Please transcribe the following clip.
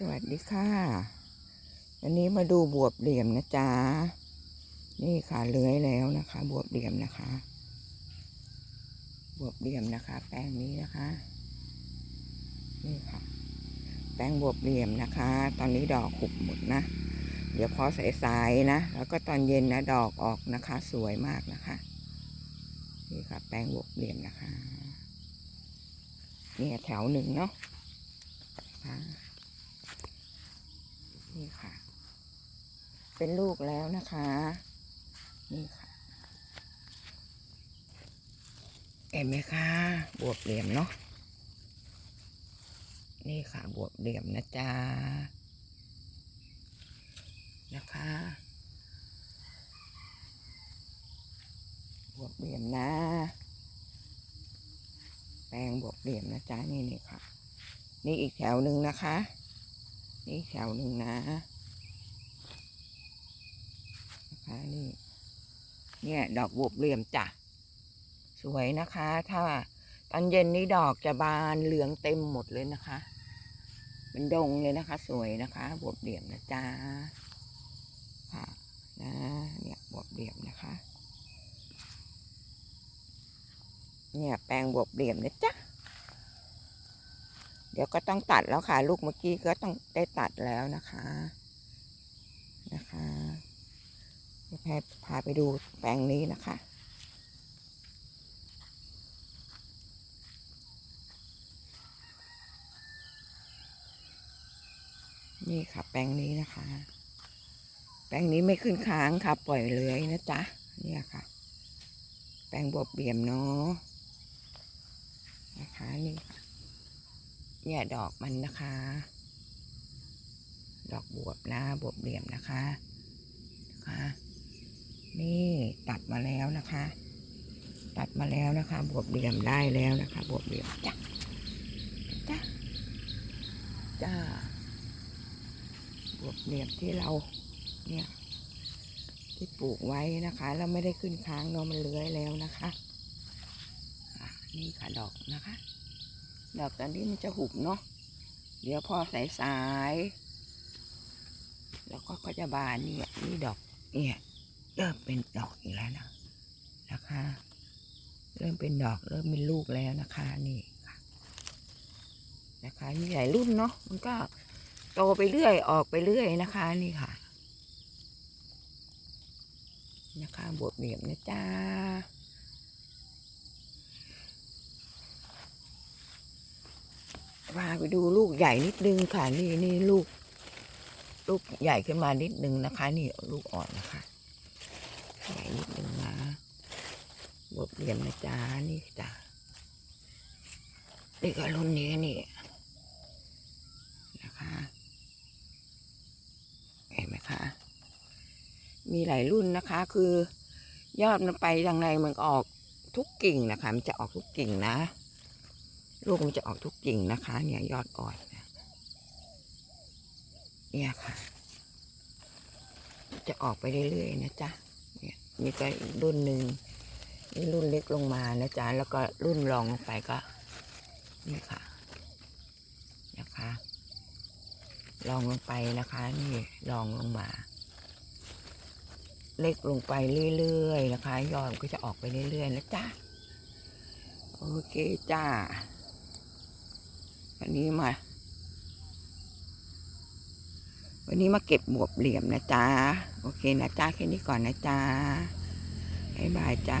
สวัสดีค่ะ วันนี้มาดูบวบเหลี่ยมนะจ๊ะ นี่ค่ะเลื้อยแล้วนะคะ บวบเหลี่ยมนะคะ บวบเหลี่ยมนะคะ แป้งนี้นะคะ นี่ค่ะ แป้งบวบเหลี่ยมนะคะ ตอนนี้ดอกหุบหมดนะ เดี๋ยวพอสายๆนะ แล้วก็ตอนเย็นนะดอกออกนะคะ สวยมากนะคะ นี่ค่ะ แป้งบวบเหลี่ยมนะคะนี่แถวหนึ่งเนาะค่ะ นี่ค่ะ เป็นลูกแล้วนะคะ นี่ค่ะเห็นไหมคะบวบเหลี่ยมเนาะนี่ค่ะบวบเหลี่ยมนะจ๊ะนะคะบวบเหลี่ยมนะ แปลงบวบเหลี่ยมนะจ๊ะนี่นี่ค่ะ นี่อีกแถวหนึ่งนะคะ นี่แถวหนึ่งนะนะคะนี่เนี่ยดอกบวบเหลี่ยมจ้ะ สวยนะคะ ถ้าตอนเย็นนี้ดอกจะบานเหลืองเต็มหมดเลยนะคะเป็นดงเลยนะคะ สวยนะคะบวบเหลี่ยมนะจ๊ะค่ะนะเนี่ยบวบเหลี่ยมนะคะ เนี่ยแปลงบวบเหลี่ยมนะจ๊ะ เดี๋ยวก็ต้องตัดแล้วค่ะ ลูกเมื่อกี้ก็ต้องได้ตัดแล้วนะคะ นะคะแพทย์พาไปดูแปลงนี้นะคะ นี่ค่ะแปลงนี้นะคะ แปลงนี้ไม่ขึ้นค้างค่ะ ปล่อยเลื้อยนะจ๊ะเนี่ยค่ะ แปลงบวบเบี่ยมเนาะนะคะนี่ค่ะ เนี่ยดอกมันนะคะ ดอกบวบนะบวบเหลี่ยมนะคะนะคะนี่ตัดมาแล้วนะคะ ตัดมาแล้วนะคะ บวบเหลี่ยมได้แล้วนะคะ บวบเหลี่ยมจ้ะจ้ะจ้าบวบเหลี่ยมที่เราเนี่ยที่ปลูกไว้นะคะแล้วไม่ได้ขึ้นค้างเนาะมันเลื้อยแล้วนะคะะนี่ค่ะดอกนะคะ ดอกตอนนี้มันจะหุบเนาะเดี๋ยวพอสายสายๆแล้วก็ก็จะบานนี่นี่ดอกเนี่ยเริ่มเป็นดอกอีกแล้วนะนะคะ เริ่มเป็นดอกเริ่มเป็นลูกแล้วนะคะนี่นะคะมีหลายรุ่นเนาะมันก็โตไปเรื่อยออกไปเรื่อยนะคะนี่ค่ะ นะคะบวบเหลี่ยมนะจ๊ะ พาไปดูลูกใหญ่นิดนึงค่ะนี่นี่ลูก ลูกใหญ่ขึ้นมานิดนึงนะคะ นี่ลูกอ่อนนะคะ ใหญ่นิดนึงนะบวบเหลี่ยมนะจ๊ะนี่จ้ะนี่ก็รุ่นนี้นี่นะคะเห็นไหมคะมีหลายรุ่นนะคะ คือยอดมันไปทางในมันออกทุกกิ่งนะคะ มันจะออกทุกกิ่งนะ ลูกมันจะออกทุกกิ่งนะคะ เนี่ยยอดอ่อนเนี่ยค่ะ จะออกไปเรื่อยๆนะจ๊ะเนี่ยนี่ก็รุ่นหนึ่งนี่รุ่นเล็กลงมานะจ๊ะแล้วก็รุ่นรองลงไปก็ นี่ค่ะนะคะลองลงไปนะคะ นี่ลองลงมา เล็กลงไปเรื่อยๆนะคะ ยอดมันก็จะออกไปเรื่อยๆนะจ๊ะโอเคจ้า วันนี้มา วันนี้มาเก็บบวบเหลี่ยมนะจ๊ะ โอเคนะจ๊ะ แค่นี้ก่อนนะจ๊ะบ๊ายบายจ้า